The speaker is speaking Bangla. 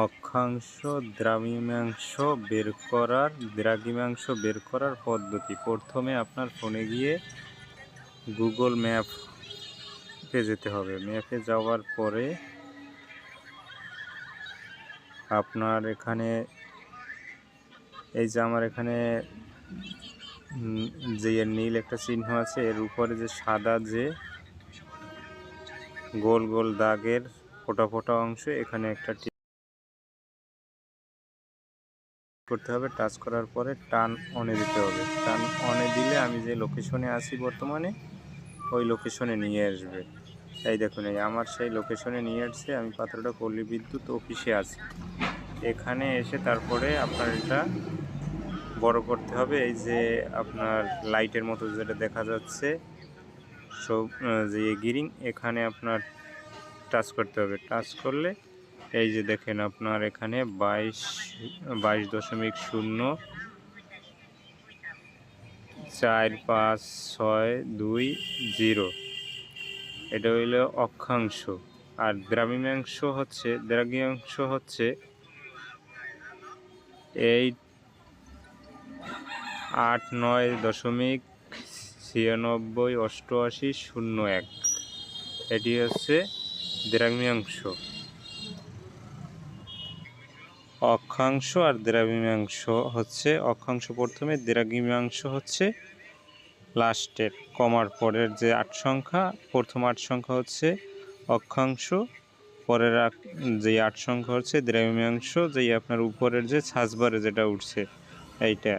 অক্ষাংশ দ্রাঘিমাংশ বের করার দ্রাঘিমাংশ বের করার পদ্ধতি। প্রথমে আপনার ফোনে গিয়ে গুগল ম্যাপে যেতে হবে। ম্যাপে যাওয়ার পরে আপনার এখানে, এই যে আমার এখানে যে নীল একটা চিহ্ন আছে, এর উপরে যে সাদা যে গোল গোল দাগের ফোটা ফোটা অংশ, এখানে একটা করতে হবে। টাচ করার পরে টান অনে দিতে হবে। টান অনে দিলে আমি যে লোকেশনে আছি বর্তমানে, ওই লোকেশনে নিয়ে আসবে। এই দেখুন, এই আমার সেই লোকেশনে নিয়ে আসছে, আমি পাত্রটা পল্লী বিদ্যুৎ অফিসে আছি। এখানে এসে তারপরে আপনার এটা বড় করতে হবে। এই যে আপনার লাইটের মতো যেটা দেখা যাচ্ছে, সব যে গিরিং এখানে আপনার টাচ করতে হবে। টাচ করলে এই যে দেখেন আপনার এখানে বাইশ বাইশ দশমিক শূন্য, চার পাঁচ ছয় দুই জিরো। এটা হইল অক্ষাংশ। আর দ্রাঘিমাংশ হচ্ছে দ্রাঘিমাংশ হচ্ছে এই আট, নয় দশমিক ছিয়ানব্বই, অষ্টআশি, শূন্য এক। এটি হচ্ছে দ্রাঘিমাংশ। অক্ষাংশ আর দ্রাঘিমাংশ হচ্ছে, অক্ষাংশ প্রথমে, দ্রাঘিমাংশ হচ্ছে লাস্টের, কমার পরের যে আট সংখ্যা, প্রথম আট সংখ্যা হচ্ছে অক্ষাংশ, পরের যে আট সংখ্যা হচ্ছে দ্রাঘিমাংশ, যেই আপনার উপরের যে ছাঁচবারে যেটা উঠছে, এইটা।